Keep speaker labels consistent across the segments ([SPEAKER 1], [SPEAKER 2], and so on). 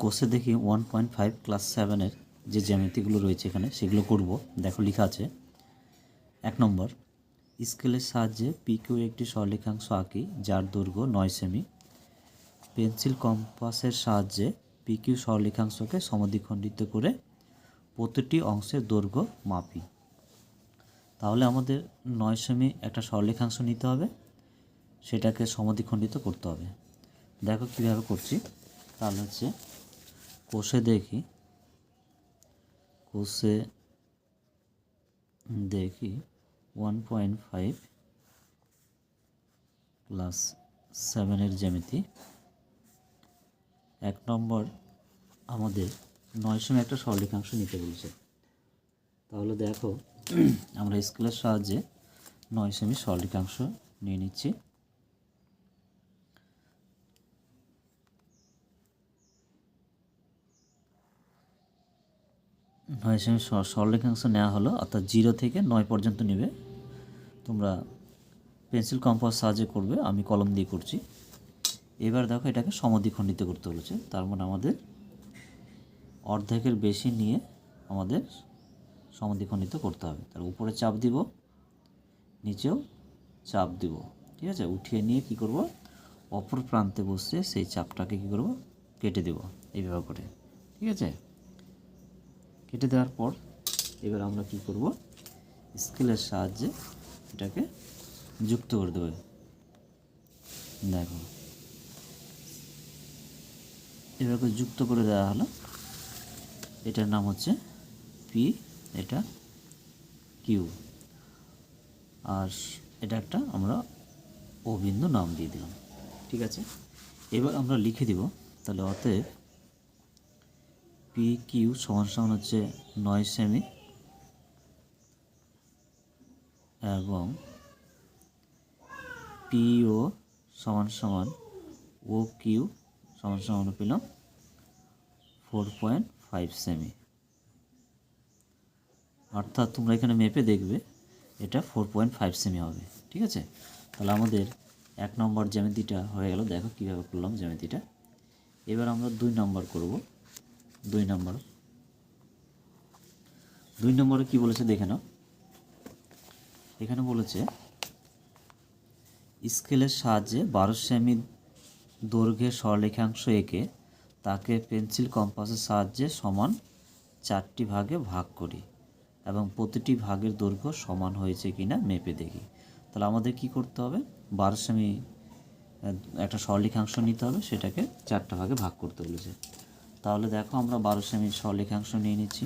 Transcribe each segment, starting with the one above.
[SPEAKER 1] কোষে দেখি one point five class সেভেনের যে জ্যামিতিগুলো রয়েছে এখানে, সেগুলো করব। দেখো লেখা আছে, এক নম্বর স্কেলের সাহায্যে পিকিউ একটি সরলেখাংশ আঁকি, যার দৈর্ঘ্য নয় সেমি পেন্সিল কম্পাসের সাহায্যে পিকিউ সরলেখাংশকে সমদ্বিখণ্ডিত করে প্রতিটি অংশের দৈর্ঘ্য মাপি। তাহলে আমাদের নয় সেমি একটা সরলেখাংশ নিতে হবে, সেটাকে সমদ্বিখণ্ডিত করতে হবে। দেখো কীভাবে করছি, তাহলে হচ্ছে কোষে দেখি। কোষে দেখি ওয়ান পয়েন্ট ফাইভ প্লাস সেভেনের জ্যামিতি। এক নম্বর আমাদের নয় সময় একটা সরলেখাংশ নিতে বলছে। তাহলে দেখো, আমরা স্কেলের সাহায্যে নয় সেমি সরলেখাংশ নিয়ে নিচ্ছি। নয় স- সরলরেখাংশ নেওয়া হলো, অর্থাৎ জিরো থেকে নয় পর্যন্ত নেবে। তোমরা পেন্সিল কম্পাস সাহায্যে করবে, আমি কলম দিয়ে করছি। এবার দেখো এটাকে সমদ্বিখণ্ডিত করতে বলেছে। তার মানে আমাদের অর্ধেকের বেশি নিয়ে আমাদের সমদ্বিখণ্ডিত করতে হবে। তার উপরে চাপ দিব, নিচেও চাপ দিব। ঠিক আছে? উঠিয়ে নিয়ে কি করব? অপর প্রান্তে বসে সেই চাপটাকে কি করব? কেটে দেব, এইভাবে করে। ঠিক আছে? কেটে দেওয়ার পর এবার আমরা কি করব? স্কেলের সাহায্যে এটাকে যুক্ত করে দেবে। দেখো। এভাবে যুক্ত করে দেওয়া হলো। এটার নাম হচ্ছে পি এটা কিউ আর এটা একটা আমরা ও বিন্দু নাম দিয়ে দিলাম। ঠিক আছে? এবার আমরা লিখে দিব, তাহলে অতএব পি কিউ সমান সমান হচ্ছে নয় সেমি এবং পিও সমান সমান ও কিউ সমান সমান পেলাম ফোর পয়েন্ট ফাইভ সেমি অর্থাৎ তোমরা এখানে মেপে দেখবে এটা ফোর পয়েন্ট ফাইভ সেমি হবে, ঠিক আছে? তাহলে আমাদের এক নম্বর জ্যামিতিটা হয়ে গেল। দেখো কীভাবে করলাম জ্যামিতিটা। এবার আমরা দুই নম্বর করব। দুই নম্বর। দুই নম্বরে কি বলেছে দেখে নাও। এখানে বলেছে, স্কেলের সাহায্যে বারো সেমি দৈর্ঘ্যের সরলেখাংশ এঁকে তাকে পেন্সিল কম্পাসের সাহায্যে সমান চারটি ভাগে ভাগ করি এবং প্রতিটি ভাগের দৈর্ঘ্য সমান হয়েছে কিনা মেপে দেখি। তাহলে আমাদের কি করতে হবে? বারো সেমি একটা সরলেখাংশ নিতে হবে, সেটাকে চারটা ভাগে ভাগ করতে বলেছে। তাহলে দেখো আমরা বারো সেমি সরলেখাংশ নিয়ে নিচ্ছি।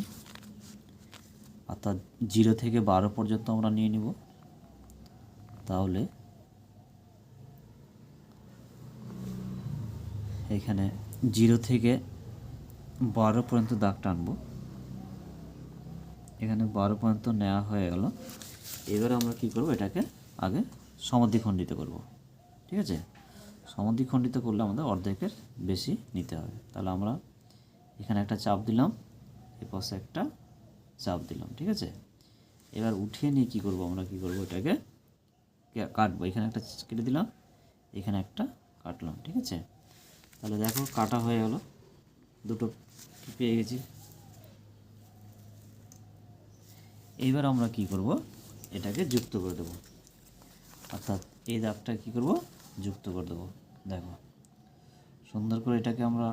[SPEAKER 1] অর্থাৎ জিরো থেকে বারো পর্যন্ত আমরা নিয়ে নিব। তাহলে এখানে জিরো থেকে বারো পর্যন্ত দাগ টানবো এখানে বারো পর্যন্ত নেওয়া হয়ে গেল। এবার আমরা কি করব? এটাকে আগে সমদ্বিখণ্ডিত করব। ঠিক আছে? সমদ্বিখণ্ডিত করলে আমাদের অর্ধেকের বেশি নিতে হবে। তাহলে আমরা এখানে একটা চাপ দিলাম এ পাশে একটা চাপ দিলাম, ঠিক আছে? এবার উঠিয়ে নিয়ে কী করব আমরা? কী করব? এটাকে কাটবো। এখানে একটা কেটে দিলাম, এখানে একটা কাটলাম, ঠিক আছে? তাহলে দেখো, কাটা হয়ে গেল। দুটো পেয়ে গেছি। এইবার আমরা কি করব? এটাকে যুক্ত করে দেব। অর্থাৎ এই দাগটা কি করব? যুক্ত করে দেব। দেখো, সুন্দর করে এটাকে আমরা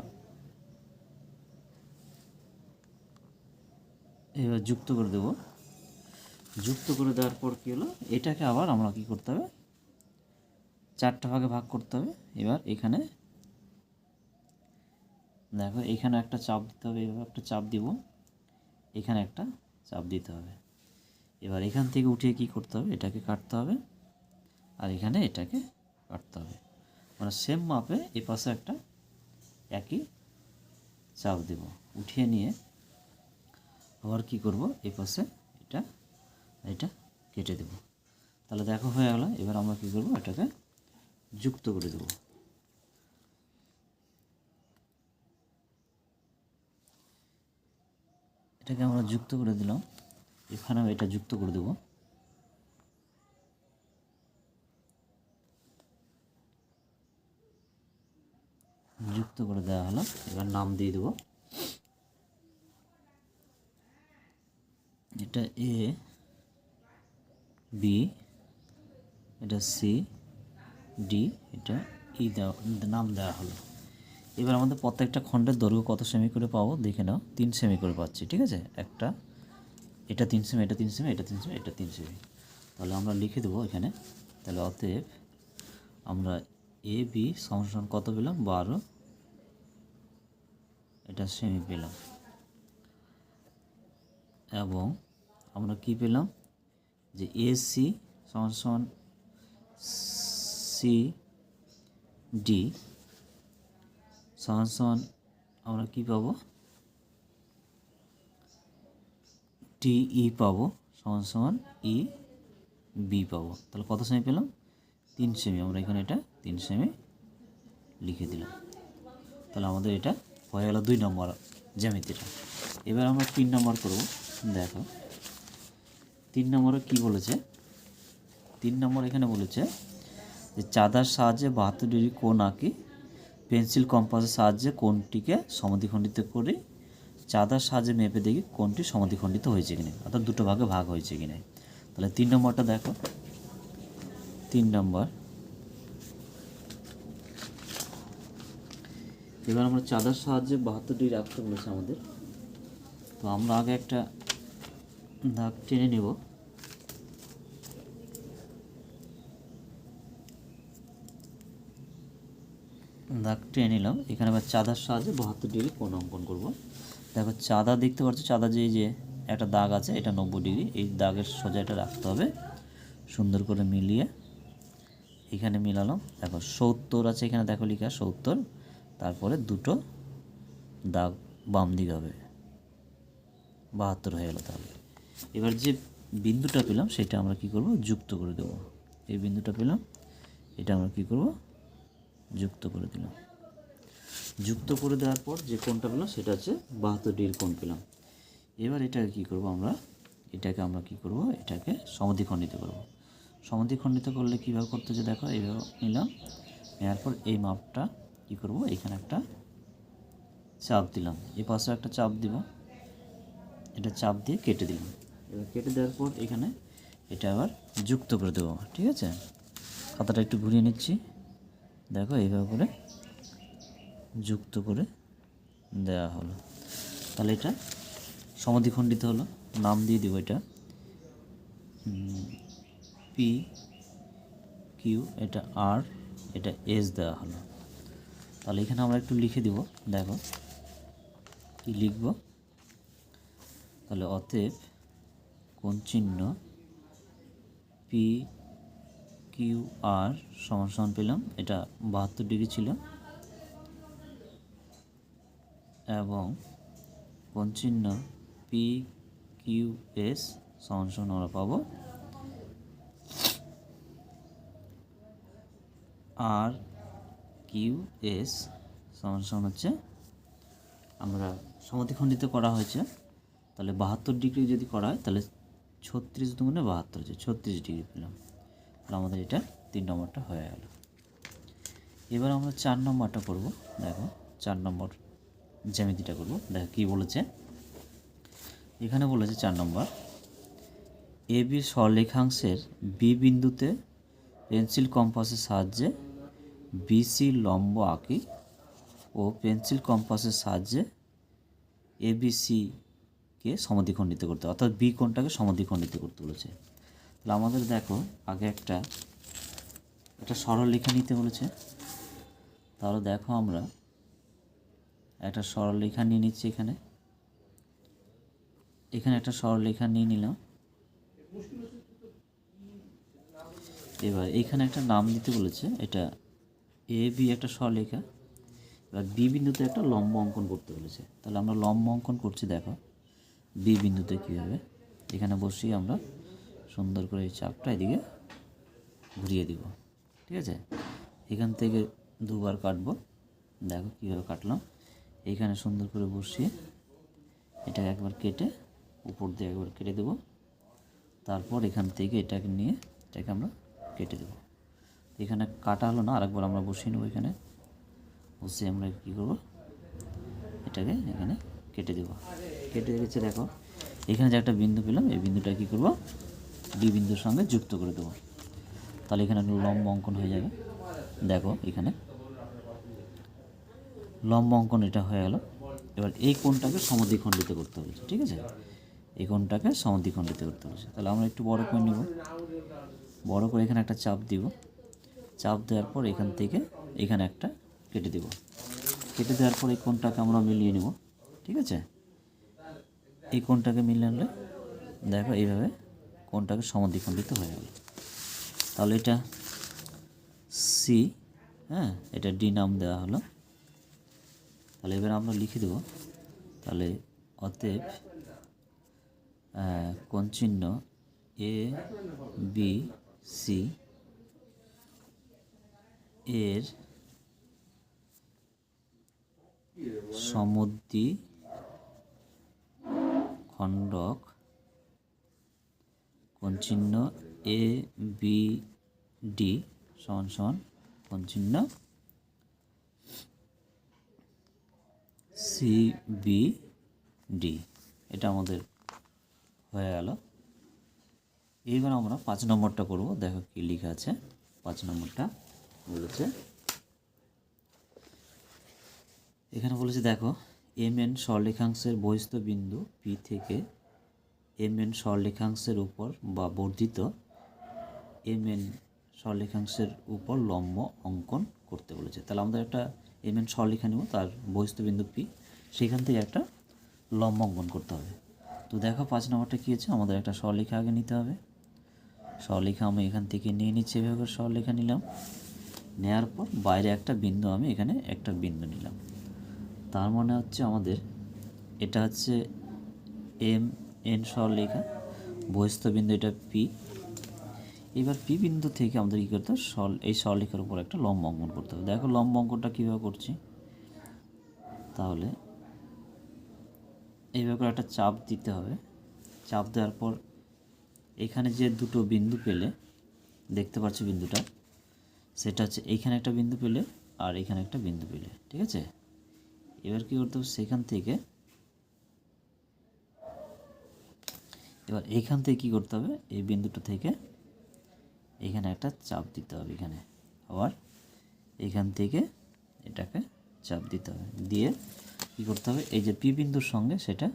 [SPEAKER 1] এবার যুক্ত করে দেব। যুক্ত করে দেওয়ার পর কী হলো? এটাকে আবার আমরা কি করতে হবে? চারটা ভাগে ভাগ করতে হবে। এবার এখানে দেখো, এখানে একটা চাপ দিতে হবে, এভাবে একটা চাপ দিব। এখানে একটা চাপ দিতে হবে। এবার এখান থেকে উঠিয়ে কি করতে হবে? এটাকে কাটতে হবে আর এখানে এটাকে কাটতে হবে। মানে সেম মাপে এ পাশে একটা একই চাপ দেব। উঠিয়ে নিয়ে আবার কি করব? এই পাশে এটা এটা কেটে দেব। তাহলে দেখো হয়ে গেল। এবার আমরা কি করব? এটাকে যুক্ত করে দেব। এটাকে আমরা যুক্ত করে দিলাম। এখানেও এটা যুক্ত করে দেব। যুক্ত করে দেওয়া হলো। এবার নাম দিয়ে দেবো। এটা এ বি এটা সি ডি এটা ই দেওয়া নাম দেওয়া হলো। এবার আমাদের প্রত্যেকটা খণ্ডের দৈর্ঘ্য কত সেমি করে পাবো? দেখে নাও, তিন সেমি করে পাচ্ছি, ঠিক আছে? একটা, এটা তিন সেমি এটা তিন সেমি এটা তিন সেমি এটা তিন সেমি তাহলে আমরা লিখে দেবো এখানে, তাহলে অতএব আমরা এ বি সমান কত পেলাম? বারো। এটা সেমি পেলাম। এবং আমরা কি পেলাম? যে এসি সমান সি ডি সমান সমান আমরা কি পাবো? ই পাবো, সমান সমান ই বি পাবো। তাহলে কত সেমি পেলাম? তিন সেমি আমরা এখানে এটা তিন সেমি লিখে দিলাম। তাহলে আমাদের এটা হয়ে গেল দুই নম্বর জ্যামিতিটা। এবার আমরা তিন নম্বর করব। দেখো। তিন নম্বরে কি বলেছে? তিন নম্বর এখানে বলেছে যে চাঁদার সাহায্যে বাহাত্তর ডিগ্রি কোণ আঁকি, পেন্সিল কম্পাসের সাহায্যে কোণটিকে সমাধিখণ্ডিত করে, চাঁদার সাহায্যে মেপে দেখি কোনটি সমাধিখণ্ডিত হয়েছে কিনা, অর্থাৎ দুটো ভাগে ভাগ হয়েছে কিনা। তাহলে তিন নম্বরটা দেখো। তিন নম্বর। এবার আমরা চাঁদার সাহায্যে বাহাত্তর ডিগ্রি রাখতে বলেছে আমাদের। তো আমরা আগে একটা দাগ টেনে নেব। দাগ টেনে নিলাম। এখানে আবার চাঁদার সাহায্যে বাহাত্তর ডিগ্রি কোণ অঙ্কন করব। দেখো, চাঁদা দেখতে পাচ্ছ, চাঁদা যে যে একটা দাগ আছে, এটা নব্বই ডিগ্রি। এই দাগের সোজা এটা রাখতে হবে, সুন্দর করে মিলিয়ে। এখানে মিলালাম। দেখো, সত্তর আছে এখানে, দেখো লিখা, সত্তর। তারপরে দুটো দাগ বাম দিকে হবে। বাহাত্তর হয়ে গেলো তাহলে। এবার যে বিন্দুটা পেলাম, সেটা আমরা কি করব? যুক্ত করে দেবো। এই বিন্দুটা পেলাম, এটা আমরা কি করব? যুক্ত করে দিলাম। যুক্ত করে দেওয়ার পর যে কোণটা পেলাম, সেটা হচ্ছে বাহাত্তর ডিগ্রি কোণ পেলাম। এবার এটাকে কি করব আমরা? এটাকে আমরা কি করব? এটাকে সমাধিখণ্ডিত করব। সমাধিখণ্ডিত করলে কীভাবে করতে হচ্ছে দেখো, এইভাবে নিলাম। নেওয়ার পর এই মাপটা কি করব? এখানে একটা চাপ দিলাম। এই পাশে একটা চাপ দিব। এটা চাপ দিয়ে কেটে দিলাম। এবার কেটে দেওয়ার পর এখানে এটা আবার যুক্ত করে দেবো, ঠিক আছে? খাতাটা একটু ঘুরিয়ে নিচ্ছি। দেখো, এইভাবে করে যুক্ত করে দেওয়া হলো। তাহলে এটা সমাধিখণ্ডিত হলো। নাম দিয়ে দেবো এটা। পি কিউ এটা আর এটা এস দেওয়া হলো। তাহলে এখানে আমরা একটু লিখে দিব। দেখো, কি লিখব? তাহলে অতএব কোন চিহ্ন পি কিউ আর সমান সমান পেলাম। এটা বাহাত্তর ডিগ্রি ছিল। এবং কোন চিহ্ন পি কিউ এস সমান সমান আমরা পাবো। আর কিউ এস সমান সমান হচ্ছে আমরা সমাধিখণ্ডিত করা হয়েছে। তাহলে বাহাত্তর ডিগ্রি যদি করা হয়, তাহলে ছত্রিশ দুগুণে বাহাত্তর হচ্ছে, ছত্রিশ ডিগ্রি পেলাম। তাহলে আমাদের এটা তিন নম্বরটা হয়ে গেল। এবার আমরা চার নম্বরটা করব। দেখো, চার নম্বর জ্যামিতিটা করব। দেখো কী বলেছে? এখানে বলেছে চার নম্বর, এ বি সরলেখাংশের বি বিন্দুতে পেন্সিল কম্পাসের সাহায্যে বিসি লম্ব আঁকি ও পেন্সিল কম্পাসের সাহায্যে এবিসিকে সমাধিখণ্ডিত করতে অর্থাৎ বি কোণটাকে সমাধিখণ্ডিত করতে বলেছে। তাহলে আমাদের দেখো, আগে একটা একটা সরল লেখা নিতে বলেছে। তাহলে দেখো আমরা, একটা সরল লেখা নিয়ে নিচ্ছি এখানে। এখানে একটা সরল লেখা নিয়ে নিলাম। এবার এখানে একটা নাম দিতে বলেছে, এটা এ, বি একটা সরলেখা এবার বি বিন্দুতে একটা লম্ব অঙ্কন করতে বলেছে। তাহলে আমরা লম্ব অঙ্কন করছি, দেখো। বি বিন্দুতে কীভাবে? এখানে বসিয়ে আমরা সুন্দর করে এই চাপটা এদিকে ঘুরিয়ে দিব, ঠিক আছে? এখান থেকে দুবার কাটবো। দেখো কীভাবে কাটলাম। এইখানে সুন্দর করে বসিয়ে এটাকে একবার কেটে উপর দিয়ে একবার কেটে দেবো। তারপর এখান থেকে এটাকে নিয়ে এটাকে আমরা কেটে দেবো। এখানে কাটা হলো না, আরেকবার আমরা বসিয়ে নেব এখানে। বসে আমরা কী করব? এটাকে এখানে কেটে দেবো। কেটে রেখেছে, দেখো। এখানে যে একটা বিন্দু পেলাম, এই বিন্দুটা কী করব? ডি বিন্দুর সঙ্গে যুক্ত করে দেবো। তাহলে এখানে লম্ব অঙ্কন হয়ে যাবে। দেখো, এখানে। লম্ব অঙ্কন এটা হয়ে গেল। এবার এই কোণটাকে সমদ্বিখণ্ডিত করতে হবে, ঠিক আছে? এই কোণটাকে সমদ্বিখণ্ডিত করতে হবে। তাহলে আমরা একটু বড় করে নেব। বড় করে এখানে একটা চাপ দিব। চাপ দেওয়ার পর এখান থেকে এখানে একটা কেটে দেব। কেটে দেওয়ার পর এই কোণটাকে আমরা মিলিয়ে নেব, ঠিক আছে? এই কোণটাকে মিলিয়ে আনলে, দেখো এইভাবে কোণটাকে সমদ্বিখণ্ডিত হয়ে গেল। তাহলে এটা সি হ্যাঁ এটা ডি নাম দেওয়া হলো। তাহলে এবার আমরা লিখে দেবো, তাহলে অতএব কোণ চিহ্ন এ বি সি এর সমুদ্রি খণ্ডক কোণ চিহ্ন এ বি ডি সমান সমান কোণ চিহ্ন? সি বি ডি এটা আমাদের হয়ে গেল। এইবার আমরা পাঁচ নম্বরটা করব। দেখো কি লেখা আছে। পাঁচ নম্বরটা বলেছে। এখানে বলেছে, দেখো এম এন স্বরলেখাংশের বহিস্থ বিন্দু পি থেকে এম এন স্বরলেখাংশের উপর বা বর্ধিত এম এন স্বরলেখাংশের উপর লম্ব অঙ্কন করতে বলেছে। তাহলে আমাদের একটা এম এন স্বরলেখা নেব, তার বহিস্থ বিন্দু পি সেখান থেকে একটা লম্ব অঙ্কন করতে হবে। তো দেখো, পাঁচ নম্বরটা কী আছে আমাদের একটা স্বরলেখা আগে নিতে হবে। স্বরলেখা আমি এখান থেকে নিয়ে নিচ্ছি, এভাবে করে স্বরলেখা নিলাম। নেওয়ার পর বাইরে একটা বিন্দু আমি এখানে একটা বিন্দু নিলাম। তার মানে হচ্ছে আমাদের, এটা হচ্ছে এম, এন স্বরলেখা বহিস্থ বিন্দু এটা পি। এবার পি বিন্দু থেকে আমাদের কী করতে হবে? সল এই স্বরলেখার উপর একটা লম্ব অঙ্কন করতে হবে। দেখো লম্ব অঙ্কনটা কীভাবে করছি? তাহলে এইভাবে করে একটা চাপ দিতে হবে। চাপ দেওয়ার পর এখানে যে দুটো বিন্দু পেলে, দেখতে পাচ্ছ বিন্দুটা, সেটা হচ্ছে এইখানে একটা বিন্দু পেলে আর এখানে একটা বিন্দু পেলে, ঠিক আছে? এবার কী করতে হবে? সেখান থেকে এবার এইখান থেকে কী করতে হবে? এই বিন্দুটা থেকে এখানে একটা চাপ দিতে হবে এখানে। আবার এখান থেকে এটাকে চাপ দিতে হবে। দিয়ে কী করতে হবে? এই যে পি বিন্দুর সঙ্গে সেটা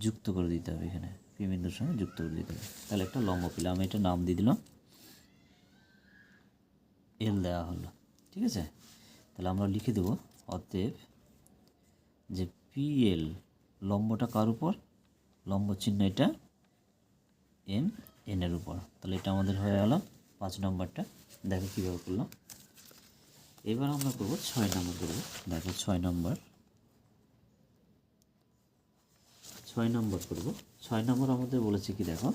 [SPEAKER 1] যুক্ত করে দিতে হবে এখানে। পি বিন্দুর সঙ্গে যুক্ত করে দিতে হবে। তাহলে একটা লম্ব পেলে আমি এটা নাম দিয়ে দিলাম। এল দেওয়া হলো। ঠিক আছে? তাহলে আমরা লিখে দেবো অতএব যে পি এল লম্বটা কার উপর? লম্ব চিহ্ন এটা এম এনের উপর। তাহলে এটা আমাদের হয়ে গেল পাঁচ নম্বরটা। দেখো কীভাবে করলাম। এবার আমরা করব ছয় নম্বর করব। দেখো ছয় নম্বর। ছয় নম্বর করব। ছয় নম্বর আমাদের বলেছে কি দেখো?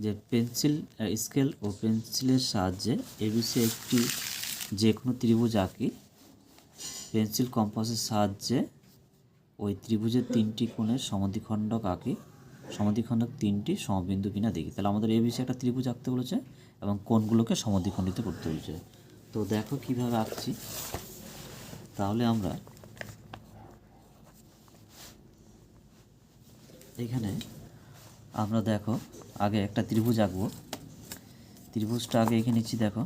[SPEAKER 1] যে পেন্সিল স্কেল ও পেন্সিলের সাহায্যে এবিসি একটি যে কোনো ত্রিভুজ আঁকি পেন্সিল কম্পাসের সাহায্যে ওই ত্রিভুজের তিনটি কোণের সমদ্বিখণ্ডক আঁকি, সমদ্বিখণ্ডক তিনটি সমবিন্দু কিনা দেখি। তাহলে আমাদের এবিসি একটা ত্রিভুজ আঁকতে বলেছে এবং কোণগুলোকে সমদ্বিখণ্ডিত করতে বলেছে। তো দেখো কীভাবে আঁকছি। তাহলে আমরা এখানে আমরা দেখো, আগে একটা ত্রিভুজ আঁকবো। ত্রিভুজটা আগে এঁকে নিচ্ছি, দেখো।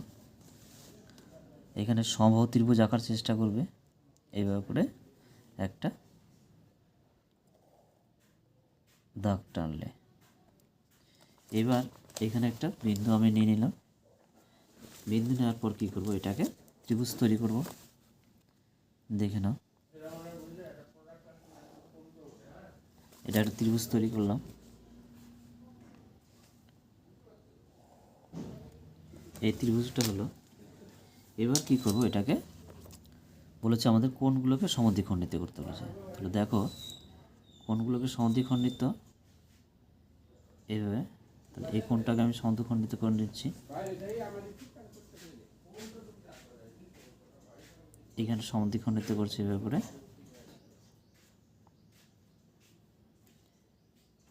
[SPEAKER 1] এখানে সমবাহু ত্রিভুজ আঁকার চেষ্টা করবে। এইভাবে করে একটা দাগ টানলে। এবার এখানে একটা বিন্দু আমি নিয়ে নিলাম। বিন্দু নেওয়ার পর কী করব? এটাকে ত্রিভুজ তৈরি করব। দেখে নাও। এটা একটা ত্রিভুজ তৈরি করলাম। এই ত্রিভুজটা হলো, এবার কি করব? এটাকে বলেছে আমাদের কোণগুলোকে সমদ্বিখণ্ডিত করতে বলেছে। তাহলে দেখো কোণগুলোকে সমদ্বিখণ্ডিত? এইভাবে। তাহলে এই কোনটাকে আমি সমদ্বিখণ্ডিত করে নিচ্ছি। এখানে সমদ্বিখণ্ডিত করছি এভাবে করে।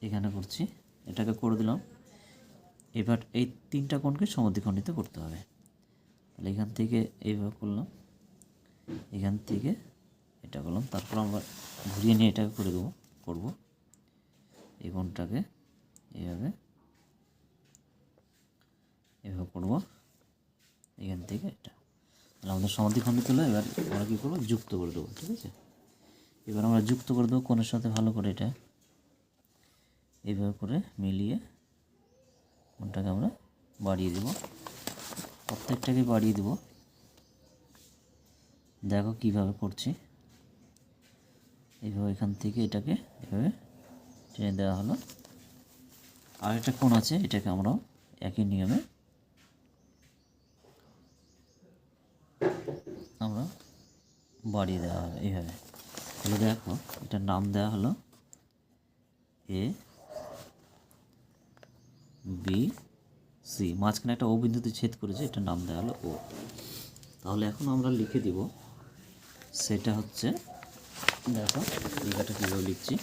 [SPEAKER 1] এখানে করছি। এটাকে করে দিলাম। এবার এই তিনটা কোণকে সমদ্বিখণ্ডিত করতে হবে। তাহলে এখান থেকে এইভাবে করলাম। এখান থেকে এটা করলাম। তারপর আমরা ঘুরিয়ে নিয়ে এটাকে করে দেবো, করব। এই কোণটাকে এইভাবে, এভাবে করব। এখান থেকে এটা। তাহলে আমাদের সমাধি খণ্ডিত হলো এবার আমরা কী করব? যুক্ত করে দেবো, ঠিক আছে? এবার আমরা যুক্ত করে দেবো কোণের সাথে ভালো করে এটা। এইভাবে করে মিলিয়ে কোনটাকে আমরা বাড়িয়ে দেব। প্রত্যেকটাকে বাড়িয়ে দেব। দেখো কীভাবে করছি। এইভাবে এখান থেকে এটাকে এভাবে টেনে দেওয়া হলো। আর একটা কোণ আছে, এটাকে আমরা একই নিয়মে আমরা বাড়িয়ে দেওয়া হবে এইভাবে। তাহলে দেখো, এটার নাম দেওয়া হলো এ বি সি। মাঝখানে একটা ও বিন্দুতে ছেদ করেছে, এটার নাম দেওয়া হলো ও। তাহলে এখন আমরা লিখে দিব সেটা হচ্ছে, দেখো লেখাটা কীভাবে লিখছি।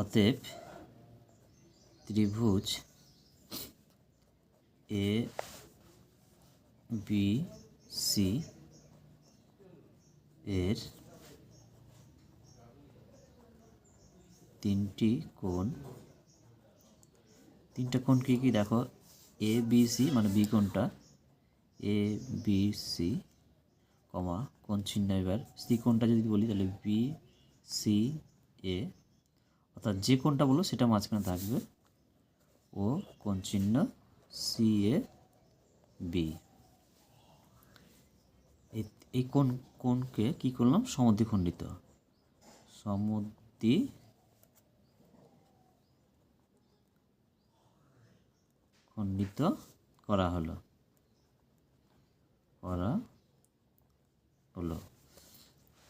[SPEAKER 1] অতএব, ত্রিভুজ এ, বি, সি এর তিনটি কোণ। তিনটা কোণ কী কী? দেখো এ বি সি মানে বি কোণটা এ বি সি কমা কোণ চিহ্ন এবার? সি কোণটা যদি বলি, তাহলে বি সি এ অর্থাৎ যে কোণটা বলো সেটা মাঝখানে থাকবে। ও কোণ চিহ্ন? সি এ বি এই কোণ কোণকে কী করলাম? সমদ্বিখণ্ডিত। সমদ্বি খণ্ডিত করা হলো। করা হলো।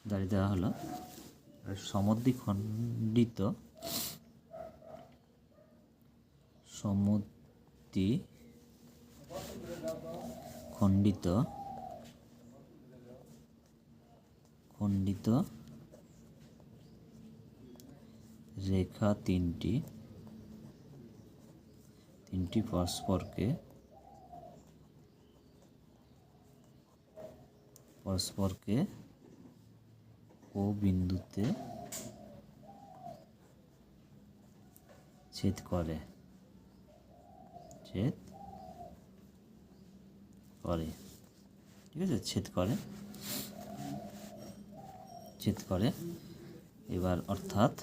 [SPEAKER 1] দাঁড়িয়ে দেওয়া হলো। আর সমদ্বি খণ্ডিত সমদ্বি খণ্ডিত খণ্ডিত রেখা তিনটি তিনটি পরস্পরকে পরস্পরকে ও বিন্দুতে ছেদ করে ছেদ করে, ঠিক আছে? ছেদ করে ছেদ করে। এবার অর্থাৎ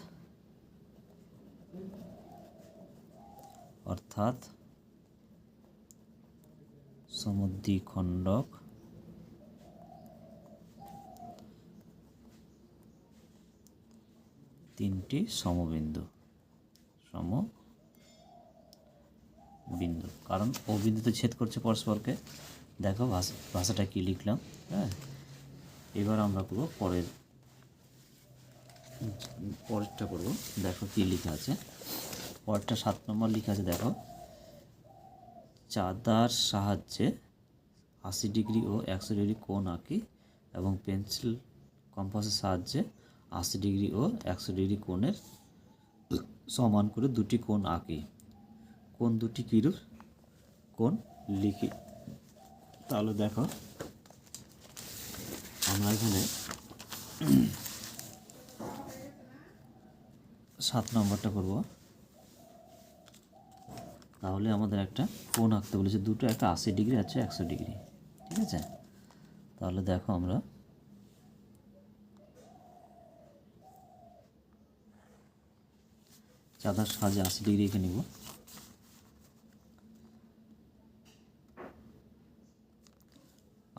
[SPEAKER 1] অর্থাৎ সমুদ্রিখণ্ডক তিনটি সমবিন্দু সম বিন্দু কারণ ও বিন্দুতে ছেদ করছে পরস্পরকে। দেখো ভাষা ভাষাটা কী লিখলাম হ্যাঁ? এবার আমরা করব পরের পরেরটা করব। দেখো কী লেখা আছে। পরেরটা সাত নম্বর লিখে আছে, দেখো। চাঁদার সাহায্যে আশি ডিগ্রি ও একশো ডিগ্রি কোণ আঁকি এবং পেন্সিল কম্পাসের সাহায্যে আশি ডিগ্রি ও একশো ডিগ্রি কোণের সমান করে দুটি কোণ আঁকি। কোন দুটি কিরূপ? কোণ লিখি। তাহলে দেখো, আমরা এখানে সাত নম্বরটা করব। তাহলে আমাদের একটা কোণ আঁকতে বলেছে। দুটো একটা আশি ডিগ্রি আছে একশো ডিগ্রি। ঠিক আছে? তাহলে দেখো আমরা চাঁদার সাহায্যে আশি ডিগ্রি এঁকে নিব।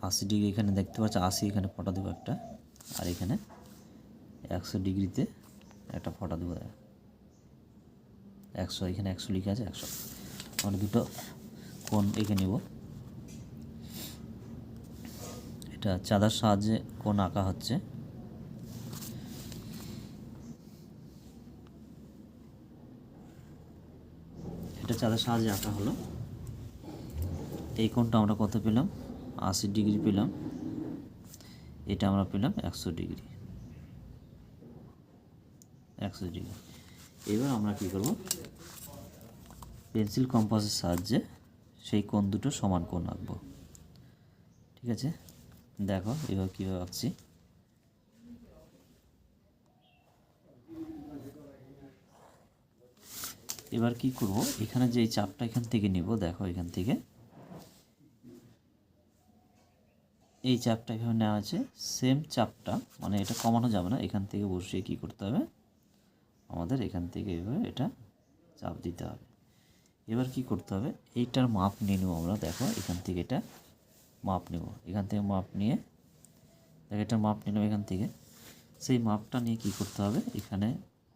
[SPEAKER 1] আশি ডিগ্রি এখানে দেখতে পাচ্ছি, আশি এখানে ফটা দেবো একটা, আর এখানে একশো ডিগ্রিতে একটা ফটো দেবো। একশো, এখানে একশো লিখে আছে, একশো। আমরা দুটো কোন এঁকে নিব। এটা চাঁদার সাহায্যে কোন আঁকা হচ্ছে। এটা চাঁদার সাহায্যে আঁকা হলো। এই কোণটা আমরা কত পেলাম? আশি ডিগ্রি পেলাম। এটা আমরা পেলাম একশো ডিগ্রি। একশো ডিগ্রি। এবার আমরা কী করব? পেন্সিল কম্পাসের সাহায্যে সেই কোণ দুটো সমান কোণ আঁকবো। ঠিক আছে? দেখো এবার কীভাবে আঁকছি। এবার কি করব? এখানে যে চাপটা এখান থেকে নিব, দেখো এখান থেকে। এই চাপটা এখানে নেওয়া আছে। সেম চাপটা মানে এটা কমানো যাবে না, এখান থেকে বসিয়ে কি করতে হবে? আমাদের এখান থেকে এভাবে এটা চাপ দিতে হবে। এবার কি করতে হবে? এইটার মাপ নিয়ে নেব আমরা। দেখো, এখান থেকে এটা মাপ নেব। এখান থেকে মাপ নিয়ে, দেখো, এটার মাপ নিলাম এখান থেকে। সেই মাপটা নিয়ে কি করতে হবে? এখানে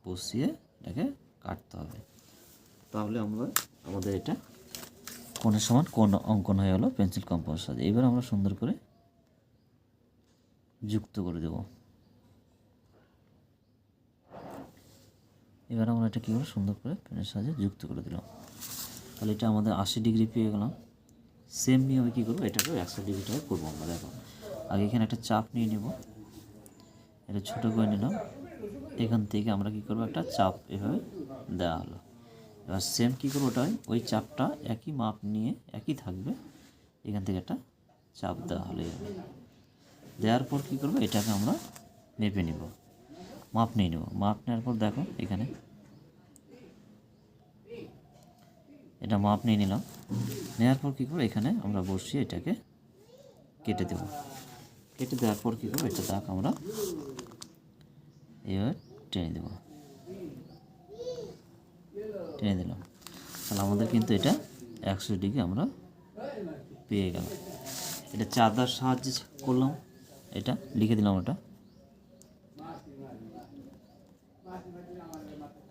[SPEAKER 1] বসিয়ে এটাকে কাটতে হবে। তাহলে আমরা, আমাদের এটা কোণের সমান কোন অঙ্কন হয়ে গেলো, পেন্সিল কম্পাস সাজে। এবার আমরা সুন্দর করে যুক্ত করে দেব। এবার আমরা এটা কী করে সুন্দর করে পেনের সাহায্যে যুক্ত করে দিলাম। তাহলে এটা আমাদের আশি ডিগ্রি পেয়ে গেলাম। সেম নিয়ে আমি কী করব? এটাকেও একশো ডিগ্রিটাকে করব আমরা, দেখো। আগে এখানে একটা চাপ নিয়ে নেব। এটা ছোটো করে নিলাম। এখান থেকে আমরা কী করব? একটা চাপ এভাবে দেওয়া হলো। এবার সেম কী করব ওটাই ওই চাপটা একই মাপ নিয়ে একই থাকবে। এখান থেকে একটা চাপ দেওয়া হলে দেওয়ার পর কী করব? এটাকে আমরা মেপে নিব। মাপ নিয়ে নেব। মাপ নেওয়ার পর দেখো এখানে এটা মাপ নিয়ে নিলাম। নেওয়ার পর কী করব? এখানে আমরা বসিয়ে এটাকে কেটে দেব। কেটে দেওয়ার পর কী করব? এটা দাগ আমরা এভাবে টেনে দেবো। টেনে দিলাম। তাহলে আমাদের কিন্তু এটা একশো ডিগ্রি আমরা পেয়ে গেলাম। এটা চাঁদার সাহায্যে করলাম। এটা লিখে দিলাম ওটা।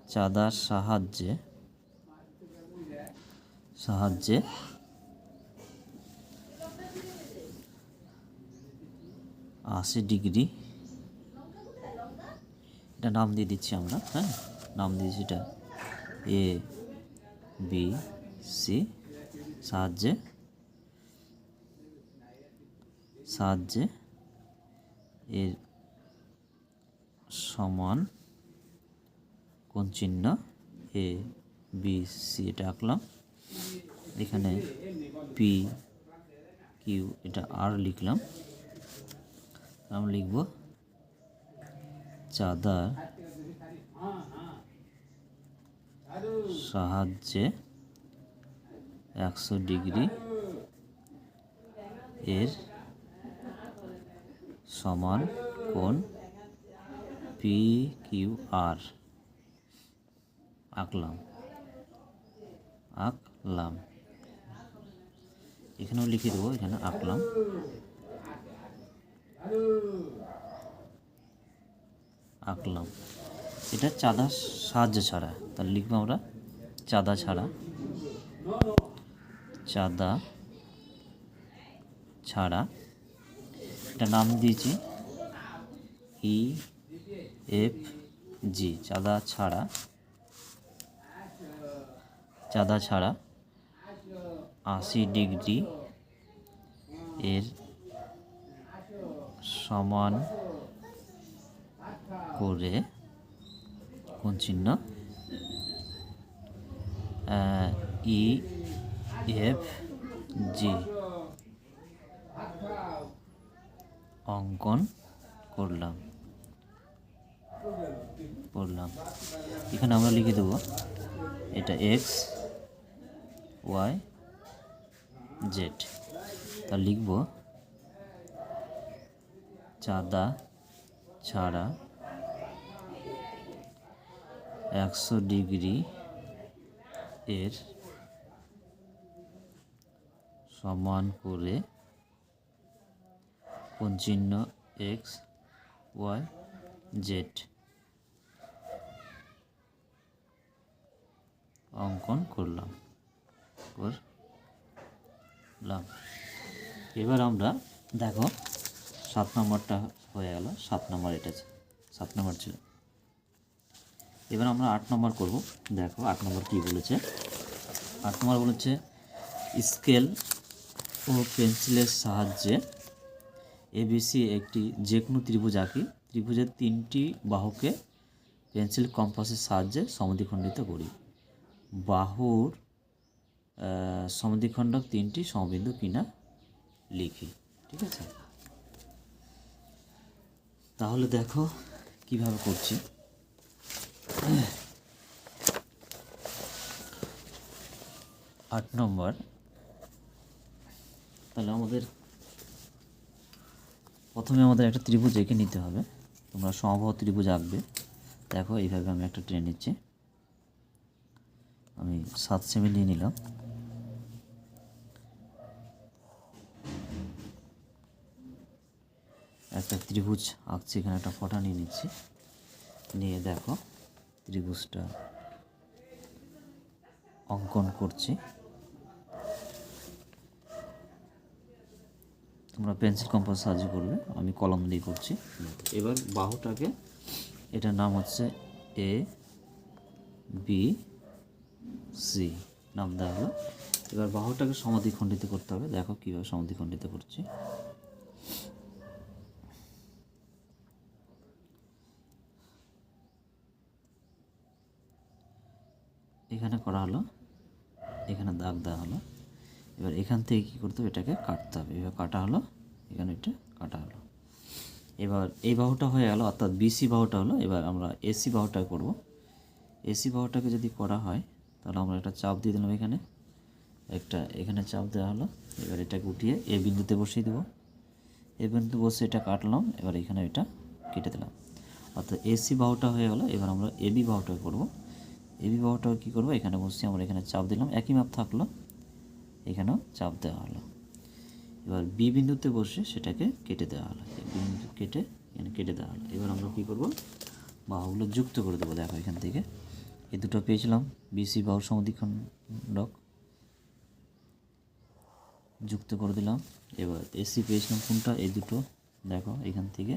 [SPEAKER 1] চাঁদার সাহায্যে সাহায্যে। আশি ডিগ্রি। এটা নাম দিয়ে দিচ্ছি আমরা হ্যাঁ? নাম দিয়েছি এটা এ বি সি সাহায্যে। সাহায্যে এর সমান কোন চিহ্ন এ বি সি এটা আঁকলাম। এখানে পি কিউ এটা আর লিখলাম। আমরা লিখব চাঁদার সাহায্যে একশো ডিগ্রি এর সমান কোণ পি কিউ আর আঁকলাম। আঁকলাম এখানেও লিখে দেবো, এখানে আঁকলাম। আঁকলাম। এটা চাঁদা সাহায্য ছাড়া। তাহলে লিখব আমরা চাঁদা ছাড়া। চাঁদা ছাড়া। এটা নাম দিয়েছি ই এফ জি, চাঁদা ছাড়া। চাঁদা ছাড়া। আশি ডিগ্রি এর সমান করে কোন চিহ্ন? ই এফ জি অঙ্কন করলাম। করলাম। এখানে আমরা লিখে দেবো এটা এক্স ওয়াই জেড। তা লিখব, চাঁদা ছাড়া একশো ডিগ্রি এর সমান করে কোন এক্স ওয়াই জেড অঙ্কন করলাম। করলাম এবার আমরা দেখো, সাত নম্বরটা হয়ে গেল, সাত নম্বর এটা। সাত নম্বর ছিল। এবার আমরা আট নম্বর করব। দেখো, আট নম্বর কী বলেছে? আট নম্বর বলেছে, স্কেল ও পেন্সিলের সাহায্যে এবিসি একটি যে কোনো ত্রিভুজ আঁকি। ত্রিভুজের তিনটি বাহুকে পেন্সিল কম্পাসের সাহায্যে সমদ্বিখণ্ডিত করি। বাহুর সমদ্বিখণ্ডক তিনটি সমবিন্দু কিনা লিখি, ঠিক আছে? তাহলে দেখো কীভাবে করছি। আট নম্বর। তাহলে আমাদের প্রথমে আমাদের একটা ত্রিভুজ এঁকে নিতে হবে। তোমরা সমবাহ ত্রিভুজ আঁকবে। দেখো এইভাবে আমি একটা ট্রেন নিচ্ছি। আমি সাত সেমি নিয়ে নিলাম। একটা ত্রিভুজ আঁকছি, এখানে একটা ফটা নিয়ে নিচ্ছি। নিয়ে দেখো, ত্রিভুজটা অঙ্কন করছি। তোমরা পেন্সিল, কম্পাস সাহায্য করবে, আমি কলম দিয়ে করছি। এবার বাহুটাকে, এটার নাম হচ্ছে এ বি সি নাম দেওয়া হলো এবার বাহুটাকে সমাধিখণ্ডিত করতে হবে। দেখো কীভাবে সমাধিখণ্ডিত করছি। এখানে করা হলো। এখানে দাগ দেওয়া হলো। এবার এখান থেকে কী করতে হবে? এটাকে কাটতে হবে। এবার কাটা হলো। এখানে এটা কাটা হলো। এবার এই বাহুটা হয়ে গেল, অর্থাৎ বিসি বাহুটা হলো। এবার আমরা এসি বাহুটা করব। এসি বাহুটাকে যদি করা হয় তাহলে আমরা একটা চাপ দিয়ে দিলাম এখানে। একটা এখানে চাপ দেওয়া হলো, এবার এটাকে উঠিয়ে এ বিন্দুতে বসিয়ে দেবো। এ বিন্দু বসে এটা কাটলাম, এবার এখানে এটা কেটে দিলাম। অর্থাৎ এসি বাহুটা হয়ে গেলো, এবার আমরা এবি বাহুটা করব। এবি বাহুটা কী করব? এখানে বসে আমরা এখানে চাপ দিলাম, একই মাপ থাকল, এখানেও চাপ দেওয়া হলো। এবার বি বিন্দুতে বসে সেটাকে কেটে দেওয়া হলো বিন্দু কেটে এখানে কেটে দেওয়া হলো। এবার আমরা কী করব? বাহুগুলো যুক্ত করে দেবো, দেখো এখান থেকে। এই দুটো পেয়েছিলাম বিসি বাহু সমদ্বিখণ্ডক যুক্ত করে দিলাম। এবার এসি পেয়েছিলাম কোনটা? এই দুটো। দেখো, এখান থেকে।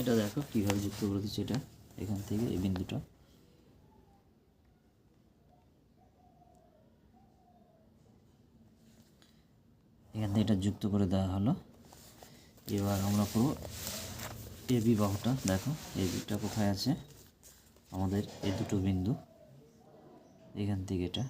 [SPEAKER 1] এটা দেখো, কীভাবে যুক্ত করে দিচ্ছি এটা। এখান থেকে এই বিন্দুটা এখান থেকে এটা যুক্ত করে দেওয়া হলো। এবার আমরা করব এ বাহুটা। দেখো এই বিটা কোথায় আছে? আমাদের এই দুটো বিন্দু, এখান থেকে এটা।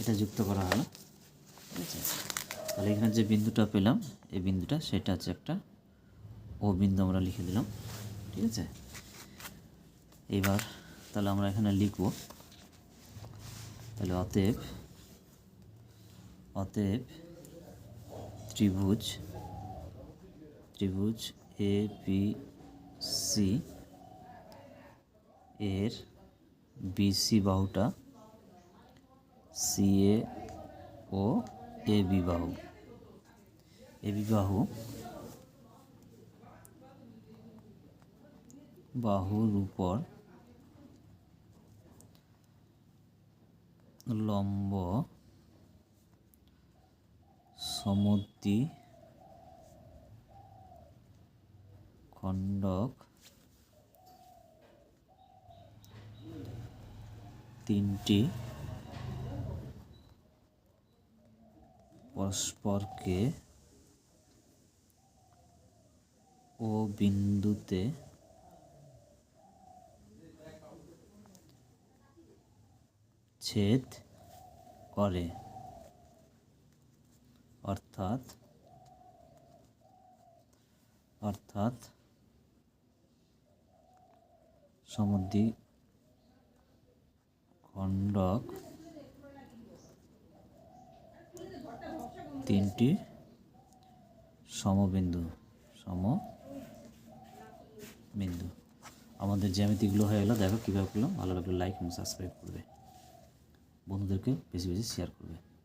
[SPEAKER 1] এটা যুক্ত করা হলো। ঠিক আছে? তাহলে এখানে যে বিন্দুটা পেলাম, এই বিন্দুটা, সেটা হচ্ছে একটা ও বিন্দু আমরা লিখে দিলাম। ঠিক আছে? এবার তাহলে আমরা এখানে লিখব। তাহলে অতএব অতএব ত্রিভুজ ত্রিভুজ এ বি সি এর বিসি বাহুটা সিএ ও এ বিবাহু এ বিবাহু বাহুর উপর লম্ব সমদ্বি খণ্ডক তিনটি পরস্পরকে ও বিন্দুতে ছেদ করে। অর্থাৎ অর্থাৎ সমুদ্রি খণ্ডক তিনটি সমবিন্দু সমবিন্দু। আমাদের জ্যামিতিগুলো হয়ে গেলো। দেখো কীভাবে করলাম। ভালো লাগলে লাইক এবং সাবস্ক্রাইব করবে। বন্ধুদেরকে বেশি বেশি শেয়ার করবে।